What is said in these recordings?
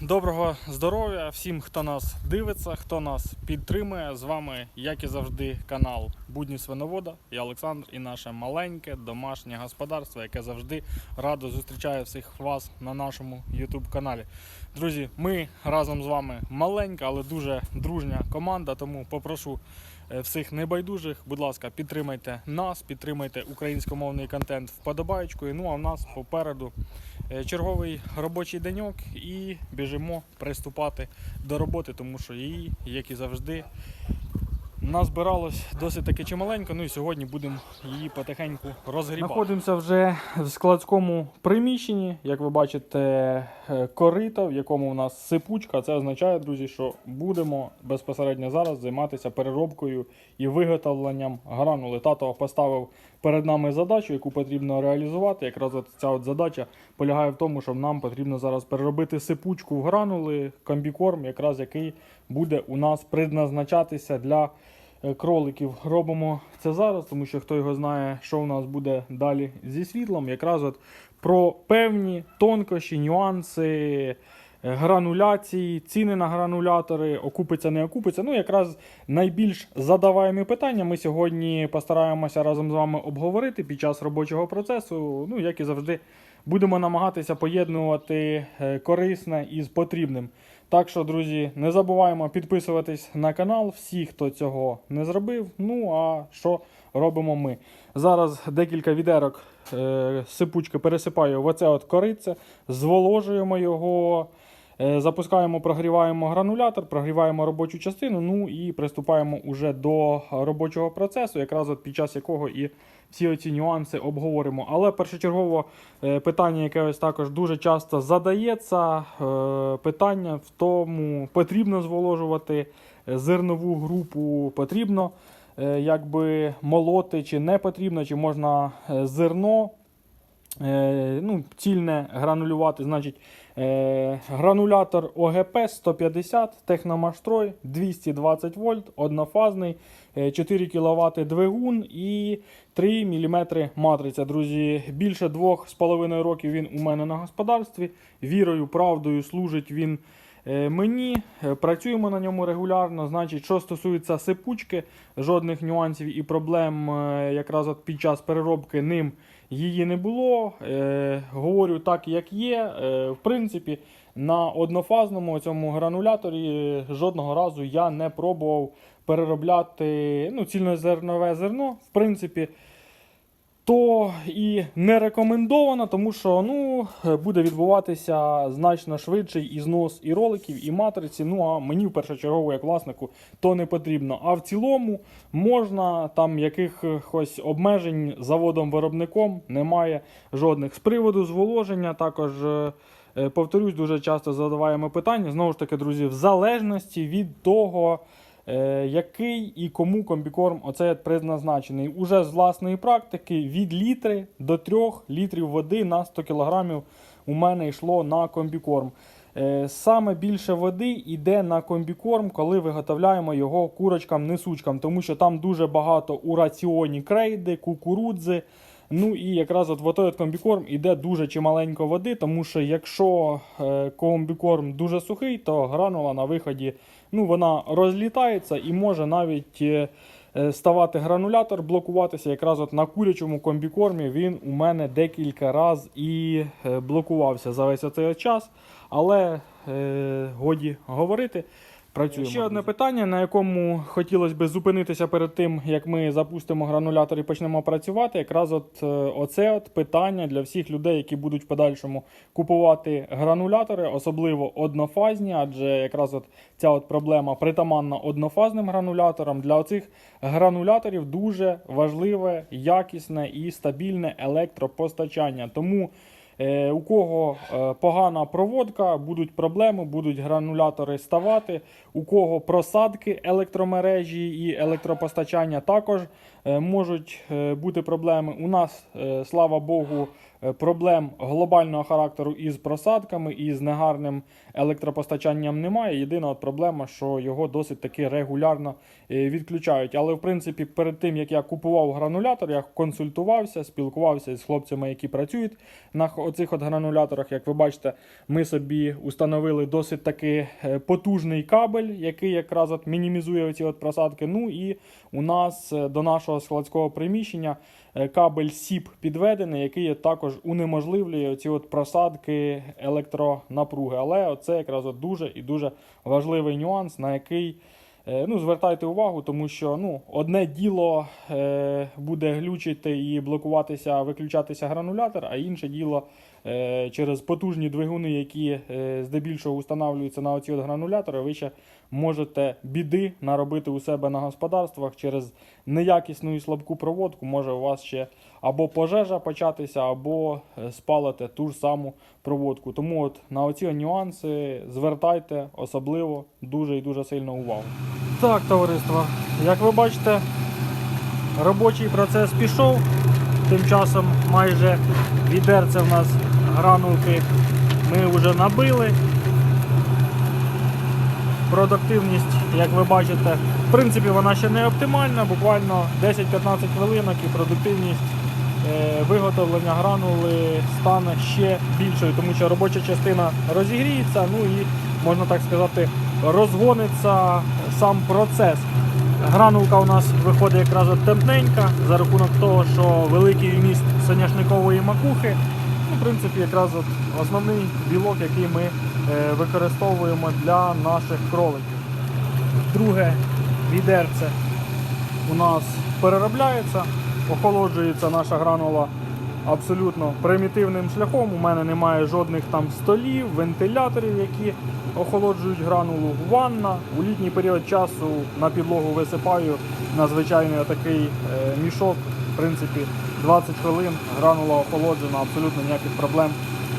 Доброго здоров'я всім, хто нас дивиться, хто нас підтримує. З вами, як і завжди, канал Будні Свиновода. Я Олександр і наше маленьке домашнє господарство, яке завжди радо зустрічає всіх вас на нашому YouTube каналі. Друзі, ми разом з вами маленька, але дуже дружня команда. Тому попрошу всіх небайдужих, будь ласка, підтримайте нас, підтримайте українськомовний контент вподобаєчкою. Ну а в нас попереду Е, черговий робочий деньок і біжимо приступати до роботи, тому що її, як і завжди, назбиралось досить таки чималенько. Ну і сьогодні будемо її потихеньку розгрібати. Знаходимося вже в складському приміщенні. Як ви бачите, е, корито, в якому у нас сипучка. Це означає, друзі, що будемо безпосередньо зараз займатися переробкою і виготовленням гранули. Тато поставив перед нами задачу, яку потрібно реалізувати. Якраз от ця от задача полягає в тому, що нам потрібно зараз переробити сипучку в гранули, комбікорм, якраз який буде у нас предназначатися для кроликів. Робимо це зараз, тому що хто його знає, що у нас буде далі зі світлом. Якраз от про певні тонкощі, нюанси. е, Грануляції, ціни на гранулятори, окупиться, не окупиться. Ну, якраз найбільш задаваємі питання ми сьогодні постараємося разом з вами обговорити під час робочого процесу. Ну, як і завжди, будемо намагатися поєднувати е, корисне із потрібним. Так що, друзі, не забуваємо підписуватись на канал, всі, хто цього не зробив. Ну а що робимо ми? Зараз декілька відерок е, сипучки пересипаю в оце от корице, зволожуємо його. Е, Запускаємо, прогріваємо гранулятор, прогріваємо робочу частину, ну і приступаємо уже до робочого процесу, якраз от під час якого і всі оці нюанси обговоримо. Але першочергово е, питання, яке ось також дуже часто задається, е, питання в тому, потрібно зволожувати зернову групу, потрібно е, якби молоти, чи не потрібно, чи можна е, зерно е, ну, цільне гранулювати. Значить, е, гранулятор ОГП 150, техномаштрой 220 вольт, однофазний, е, 4 кВт двигун і 3 мм матриця. Друзі, більше 2,5 років він у мене на господарстві. Вірою, правдою служить він. е, Мені Е, працюємо на ньому регулярно. Значить, що стосується сипучки, жодних нюансів і проблем е, якраз от під час переробки ним її не було. Е, говорю так, як є. Е, в принципі, на однофазному цьому грануляторі е, жодного разу я не пробував переробляти ну, цільнозернове зерно. В принципі, то і не рекомендовано, тому що ну, буде відбуватися значно швидший і знос і роликів, і матриці. Ну а мені в першочергово, як власнику, то не потрібно. А в цілому можна там якихось обмежень заводом-виробником немає жодних. З приводу зволоження також. е, е, Повторюсь, дуже часто задаваємо питання. Знову ж таки, друзі, в залежності від того, який і кому комбікорм оцей от предназначений. Уже з власної практики від літри до 3 літрів води на 100 кг у мене йшло на комбікорм. Е, Саме більше води йде на комбікорм, коли виготовляємо його курочкам-несучкам, тому що там дуже багато у раціоні крейди, кукурудзи. Ну і якраз от в той от комбікорм іде дуже чималенько води, тому що якщо е, комбікорм дуже сухий, то гранула на виході ну, вона розлітається і може навіть е, е, ставати гранулятор, блокуватися. Якраз от на курячому комбікормі він у мене декілька разів і блокувався за весь цей час. Але годі говорити. Працюємо. Ще одне питання, на якому хотілося б зупинитися перед тим, як ми запустимо гранулятор і почнемо працювати. Якраз от е, оце от питання для всіх людей, які будуть в подальшому купувати гранулятори, особливо однофазні, адже якраз от ця от проблема притаманна однофазним грануляторам. Для оцих грануляторів дуже важливе, якісне і стабільне електропостачання. Тому у кого е, погана проводка, будуть проблеми, будуть гранулятори ставати. У кого просадки електромережі і електропостачання також е, можуть е, бути проблеми. У нас, е, слава Богу, е, проблем глобального характеру із просадками і з негарним електропостачанням немає. Єдина от проблема, що його досить таки регулярно е, відключають. Але в принципі, перед тим як я купував гранулятор, я консультувався, спілкувався з хлопцями, які працюють на оцих от грануляторах. Як ви бачите, ми собі установили досить таки е, потужний кабель, який якраз от мінімізує ці от просадки. Ну і у нас е, до нашого складського приміщення е, кабель СІП підведений, який також унеможливлює ці от просадки електронапруги. Але це якраз от дуже і дуже важливий нюанс, на який ну, звертайте увагу, тому що ну, одне діло е, буде глючити і блокуватися, виключатися гранулятор, а інше діло е, через потужні двигуни, які е, здебільшого устанавлюються на оці от гранулятори, ви ще можете біди наробити у себе на господарствах через неякісну і слабку проводку. Може у вас ще або пожежа початися, або е, спалите ту ж саму проводку. Тому от на оці нюанси звертайте особливо дуже і дуже сильно увагу. Так, товариство, як ви бачите, робочий процес пішов. Тим часом майже відерце в нас гранулки ми вже набили. Продуктивність, як ви бачите, в принципі, вона ще не оптимальна, буквально 10-15 хвилинок і продуктивність е, виготовлення гранули стане ще більшою, тому що робоча частина розігріється, ну і можна так сказати, розгониться сам процес. Гранулка у нас виходить якраз от темненька за рахунок того, що великий вміст соняшникової макухи. Принципі, якраз от основний білок, який ми е, використовуємо для наших кроликів. Друге відерце у нас переробляється, охолоджується наша гранула абсолютно примітивним шляхом. У мене немає жодних там столів, вентиляторів, які охолоджують гранулу. Ванна у літній період часу на підлогу висипаю на звичайний такий е, мішок. В принципі, 20 хвилин гранула охолоджена, абсолютно ніяких проблем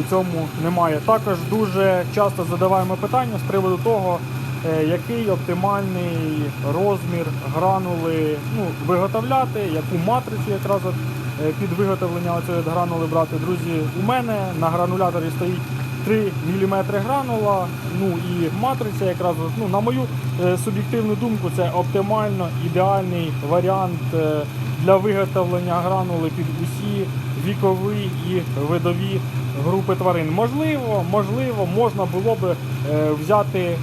у цьому немає. Також дуже часто задаваємо питання з приводу того, е, який оптимальний розмір гранули ну, виготовляти, яку матрицю якраз е, під виготовлення цієї гранули брати. Друзі, у мене на грануляторі стоїть 3 мм гранула, ну і матриця якраз, ну, на мою е, суб'єктивну думку, це оптимально ідеальний варіант для виготовлення гранули під усі вікові і видові групи тварин. Можливо, можливо, можна було би е, взяти е,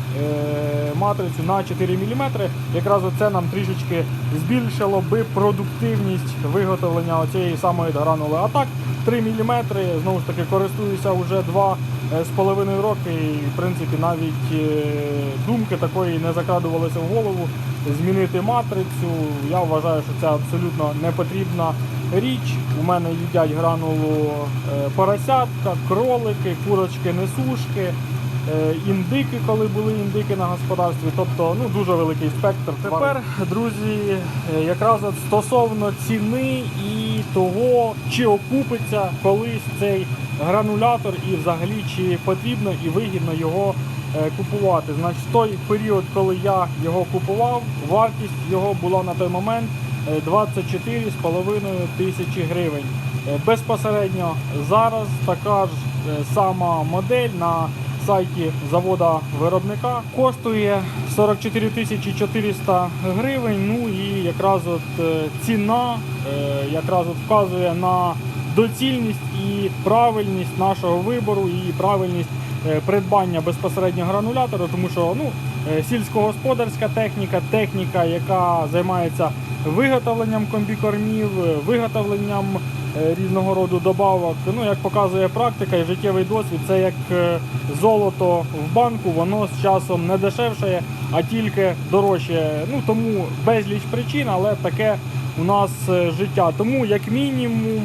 матрицю на 4 мм. Якраз це нам трішечки збільшило би продуктивність виготовлення цієї самої гранули. А так, 3 мм, знову ж таки, користуюся вже 2,5 роки і в принципі навіть е, думки такої не закрадувалися в голову. Змінити матрицю. Я вважаю, що це абсолютно не потрібна річ. У мене їдять гранулу е, поросятка, кролики, курочки, несушки, е, індики, коли були індики на господарстві. Тобто ну, дуже великий спектр. Тепер, друзі, е, якраз стосовно ціни і того, чи окупиться колись цей гранулятор і взагалі чи потрібно і вигідно його е, купувати. Значить, в той період, коли я його купував, вартість його була на той момент е, 24,5 тисячі гривень. Е, Безпосередньо зараз така ж е, сама модель на сайті завода виробника коштує 44 тисячі 400 гривень. Ну і якраз от е, ціна е, якраз от вказує на доцільність і правильність нашого вибору і правильність е, придбання безпосередньо гранулятора, тому що ну, сільськогосподарська техніка, техніка, яка займається виготовленням комбікормів, е, виготовленням е, різного роду добавок. Ну, як показує практика і життєвий досвід, це як е, золото в банку, воно з часом не дешевшає, а тільки дорожче. Ну тому безліч причин, але таке у нас е, життя. Тому як мінімум,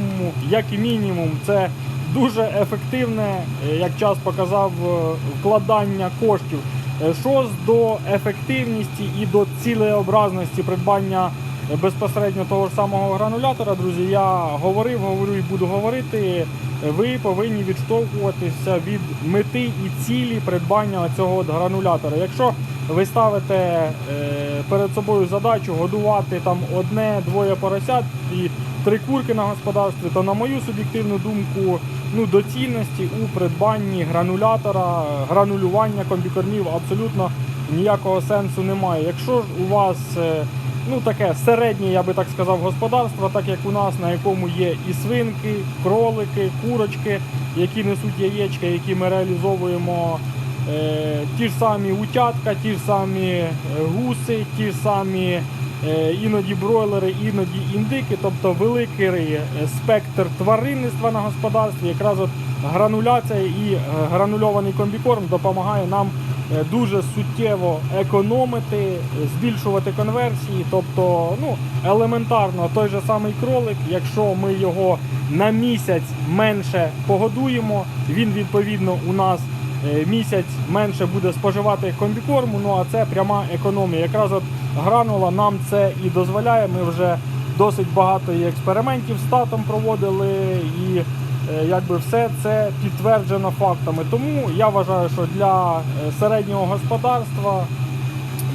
як і мінімум, це дуже ефективне, е, як час показав, е, вкладання коштів. Е, Що до ефективності і до цілеобразності придбання е, безпосередньо того ж самого гранулятора, друзі, я говорив, говорю і буду говорити. Ви повинні відштовхуватися від мети і цілі придбання цього от гранулятора. Якщо ви ставите е, перед собою задачу годувати там одне-двоє поросят і три курки на господарстві, то на мою суб'єктивну думку, ну доцільності у придбанні гранулятора, гранулювання комбікормів абсолютно ніякого сенсу немає. Якщо ж у вас е, ну таке середнє, я би так сказав, господарство, так як у нас, на якому є і свинки, кролики, курочки, які несуть яєчка, які ми реалізовуємо. Е, ті ж самі утятка, ті ж самі е, гуси, ті ж самі іноді бройлери, іноді індики, тобто великий е, спектр тваринництва на господарстві. Якраз от грануляція і е, гранульований комбікорм допомагає нам е, дуже суттєво економити, е, збільшувати конверсії. Тобто, ну, елементарно, той же самий кролик, якщо ми його на місяць менше погодуємо, він відповідно у нас е, місяць менше буде споживати комбікорму. Ну а це пряма економія. Якраз от гранула нам це і дозволяє. Ми вже досить багато експериментів з татом проводили, і е, якби все це підтверджено фактами. Тому я вважаю, що для е, середнього господарства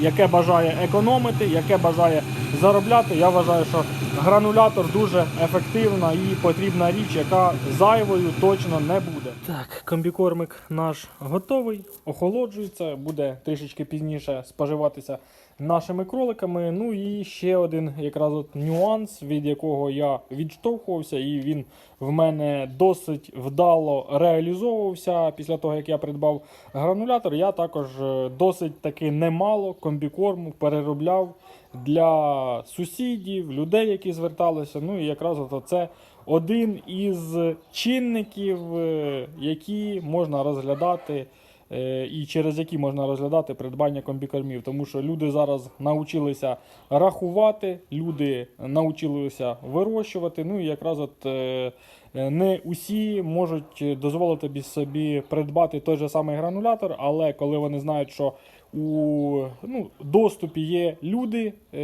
яке бажає економити, яке бажає заробляти. Я вважаю, що гранулятор дуже ефективна і потрібна річ, яка зайвою точно не буде. Так, комбікормик наш готовий, охолоджується, буде трішечки пізніше споживатися нашими кроликами. Ну і ще один якраз от нюанс, від якого я відштовхувався, і він в мене досить вдало реалізовувався після того, як я придбав гранулятор. Я також е, досить таки немало комбікорму переробляв для сусідів, людей, які зверталися. Ну і якраз от це один із чинників, е, які можна розглядати. Е, І через які можна розглядати придбання комбікормів, тому що люди зараз навчилися рахувати, люди навчилися вирощувати. Ну і якраз от е, не усі можуть дозволити собі придбати той же самий гранулятор, але коли вони знають, що у ну, доступі є люди, е,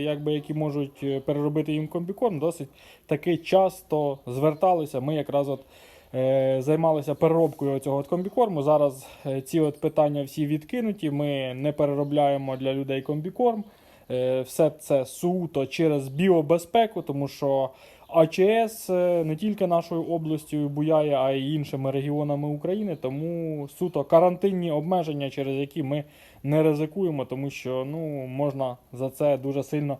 якби, які можуть е, переробити їм комбікорм, досить таки часто зверталися. Ми якраз от займалися переробкою цього комбікорму. Зараз е, ці от питання всі відкинуті. Ми не переробляємо для людей комбікорм. Е, все це суто через біобезпеку, тому що АЧС е, не тільки нашою областю буяє, а й іншими регіонами України. Тому суто карантинні обмеження, через які ми не ризикуємо, тому що ну, можна за це дуже сильно е,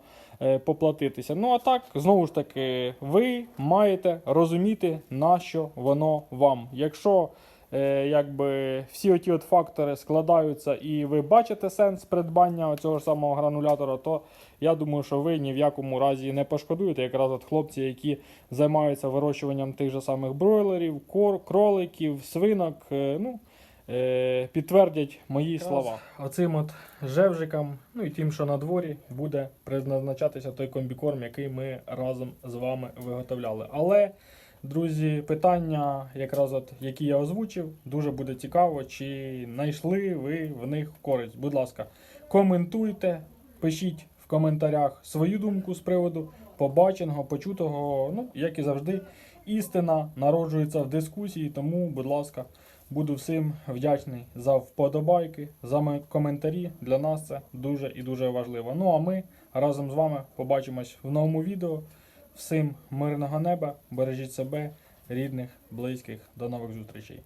поплатитися. Ну а так, знову ж таки, ви маєте розуміти, на що воно вам. Якщо е, якби всі оті от фактори складаються і ви бачите сенс придбання цього ж самого гранулятора, то я думаю, що ви ні в якому разі не пошкодуєте. Якраз от хлопці, які займаються вирощуванням тих же самих бройлерів, кор, кроликів, свинок, е, ну, е, підтвердять мої слова. Оцим от жевжикам, ну і тим, що на дворі, буде призначатися той комбікорм, який ми разом з вами виготовляли. Але, друзі, питання, якраз от, які я озвучив, дуже буде цікаво, чи знайшли ви в них користь. Будь ласка, коментуйте, пишіть в коментарях свою думку з приводу побаченого, почутого. Ну, як і завжди, істина народжується в дискусії, тому, будь ласка. Буду всім вдячний за вподобайки, за коментарі. Для нас це дуже і дуже важливо. Ну а ми разом з вами побачимось в новому відео. Всім мирного неба, бережіть себе, рідних, близьких. До нових зустрічей.